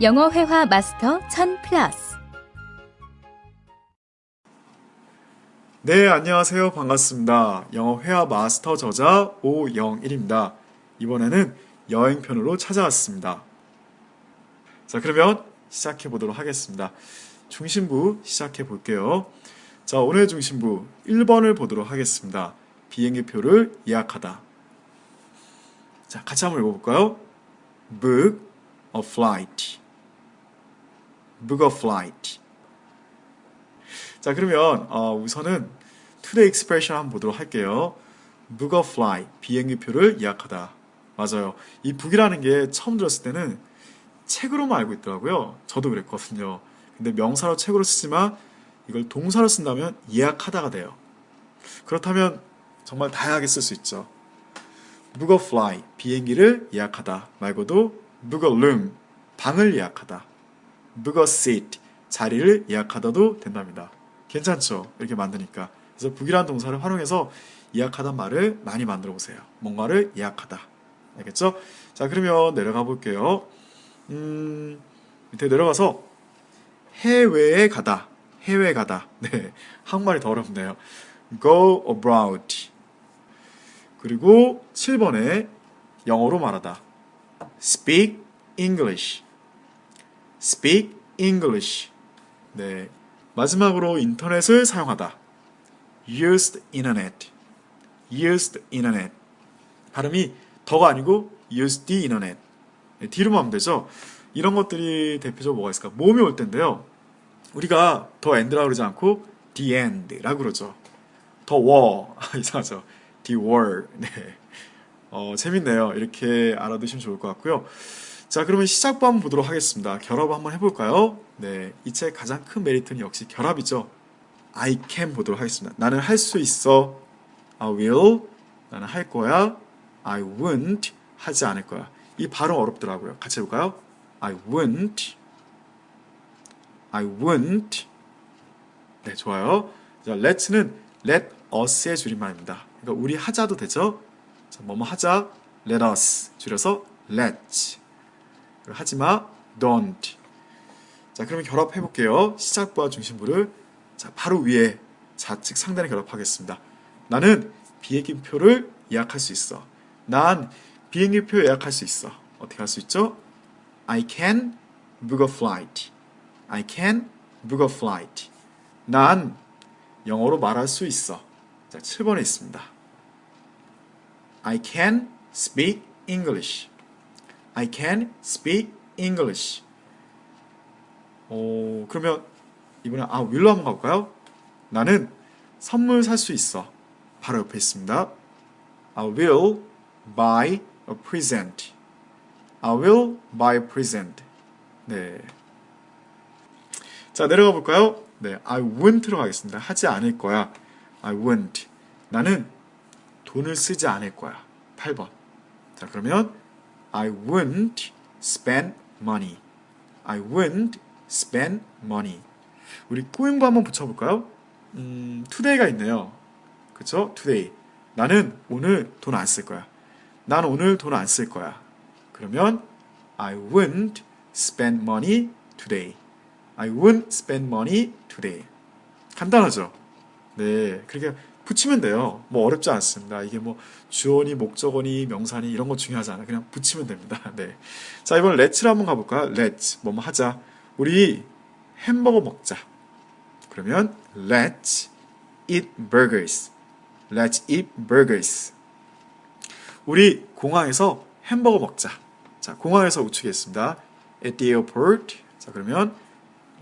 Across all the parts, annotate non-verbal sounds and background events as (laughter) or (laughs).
영어 회화 마스터 1000 플러스 네, 안녕하세요. 반갑습니다. 영어 회화 마스터 저자 오영일입니다. 이번에는 여행편으로 찾아왔습니다. 자, 그러면 시작해 보도록 하겠습니다. 중심부 시작해 볼게요. 자, 오늘 중심부 1번을 보도록 하겠습니다. 비행기표를 예약하다. 자, 같이 한번 읽어볼까요? Book a flight. Book a flight. 자, 그러면 어, 우선은 today expression 한번 보도록 할게요. book a flight, 비행기표를 예약하다. 맞아요. 이 book이라는 게 처음 들었을 때는 책으로만 알고 있더라고요. 저도 그랬거든요. 근데 명사로 책으로 쓰지만 이걸 동사로 쓴다면 예약하다가 돼요. 그렇다면 정말 다양하게 쓸 수 있죠. book a flight, 비행기를 예약하다 말고도 book a room, 방을 예약하다. A seat, 자리를 예약하다도 된답니다. 괜찮죠? 이렇게 만드니까. 그래서 book이라는 동사를 활용해서 예약하단 말을 많이 만들어 보세요. 뭔가를 예약하다. 알겠죠? 자, 그러면 내려가 볼게요. 음, 밑에 내려가서 해외에 가다. 해외에 가다. (laughs) 네. 한국말이 더 어렵네요. go abroad. 그리고 7번에 영어로 말하다. speak English. Speak English. 네. 마지막으로 인터넷을 사용하다. use the internet. use the internet. 발음이 더가 아니고 use the internet. 네, 뒤로만 하면 되죠. 이런 것들이 대표적으로 뭐가 있을까? 모음이 올 텐데요. 우리가 더 end라고 그러지 않고 the end라고 그러죠. 더 were. (laughs) 이상하죠. the were. 네. 어, 재밌네요. 이렇게 알아두시면 좋을 것 같고요. 자, 그러면 시작부 한번 보도록 하겠습니다. 결합 한번 해볼까요? 네. 이 책 가장 큰 메리트는 역시 결합이죠. I can 보도록 하겠습니다. 나는 할 수 있어. I will. 나는 할 거야. I won't. 하지 않을 거야. 이 발음 어렵더라고요. 같이 해볼까요? I won't. I won't. 네, 좋아요. 자, let'는 let us의 줄임말입니다. 그러니까 우리 하자도 되죠? 자, 뭐뭐 하자. let us. 줄여서 let's. 하지마. don't. 자, 그러면 결합해 볼게요. 시작부와 중심부를 자, 바로 위에 좌측 상단에 결합하겠습니다. 나는 비행기표를 예약할 수 있어. 난 비행기표 예약할 수 있어. 어떻게 할 수 있죠? I can book a flight. I can book a flight. 난 영어로 말할 수 있어. 자, 7번에 있습니다. I can speak English. I can speak English. 어, 그러면 이번에 아, 윌로 한번 가볼까요? 나는 선물 살 수 있어. 바로 옆에 있습니다. I will buy a present. I will buy a present. 네. 자, 내려가 볼까요? 네, I won't로 가겠습니다. 하지 않을 거야. I won't. 나는 돈을 쓰지 않을 거야. 8번. 자, 그러면 I won't spend money. I won't spend money. 우리 꾸잉부 한번 붙여볼까요? 음, today가 있네요. 그쵸? today. 나는 오늘 돈 안 쓸 거야. 난 오늘 돈 안 쓸 거야. 그러면 I won't spend money today. I won't spend money today. 간단하죠? 네, 그렇게 붙이면 돼요. 뭐 어렵지 않습니다. 이게 뭐 주어니, 목적어니, 명사니 이런 거 중요하지 않아요. 그냥 붙이면 됩니다. (laughs) 네. 자, 이번 let'를 한번 가볼까요? let's. 뭐 뭐 하자. 우리 햄버거 먹자. 그러면 let's eat burgers. Let's eat burgers. 우리 공항에서 햄버거 먹자. 자, 공항에서 우측했습니다. At the airport. 자, 그러면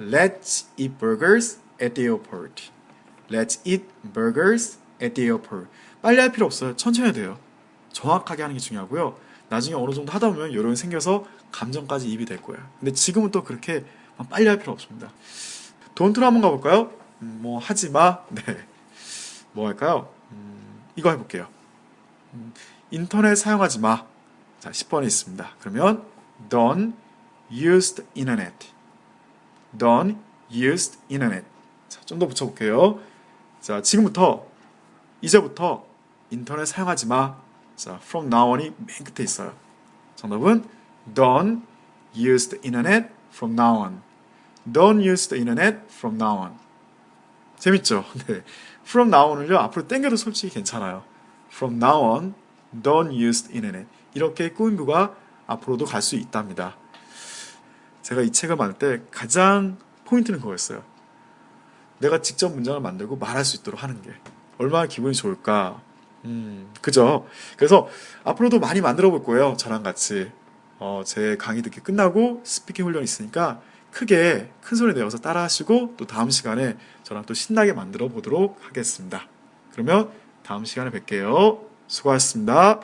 Let's eat burgers at the airport. Let's eat burgers at the airport. 빨리 할 필요 없어요. 천천히 해도 돼요. 정확하게 하는 게 중요하고요. 나중에 어느 정도 하다 보면 요런 생겨서 감정까지 입이 될 거예요. 근데 지금은 또 그렇게 빨리 할 필요 없습니다. 돈트로 한번 가볼까요? 음, 뭐 하지 마. (laughs) 네. 뭐 할까요? 음, 이거 해볼게요. 음, 인터넷 사용하지 마. 자, 10번에 있습니다. 그러면 don't use the internet. don't use the internet. 자, 좀 더 붙여볼게요. 자, 지금부터 이제부터 인터넷 사용하지 마. 자, from now on이 맨 끝에 있어요. 정답은 don't use the internet from now on. Don't use the internet from now on. 재밌죠? 네. From now on을요, 앞으로 땡겨도 솔직히 괜찮아요. From now on, don't use the internet. 이렇게 꾸민부가 앞으로도 갈 수 있답니다. 제가 이 책을 만들 때 가장 포인트는 그거였어요. 내가 직접 문장을 만들고 말할 수 있도록 하는 게 얼마나 기분이 좋을까. 음, 그죠? 그래서 앞으로도 많이 만들어 볼 거예요. 저랑 같이. 어, 제 강의 듣기 끝나고 스피킹 훈련이 있으니까 크게 큰 소리 내어서 따라 하시고 또 다음 시간에 저랑 또 신나게 만들어 보도록 하겠습니다. 그러면 다음 시간에 뵐게요. 수고하셨습니다.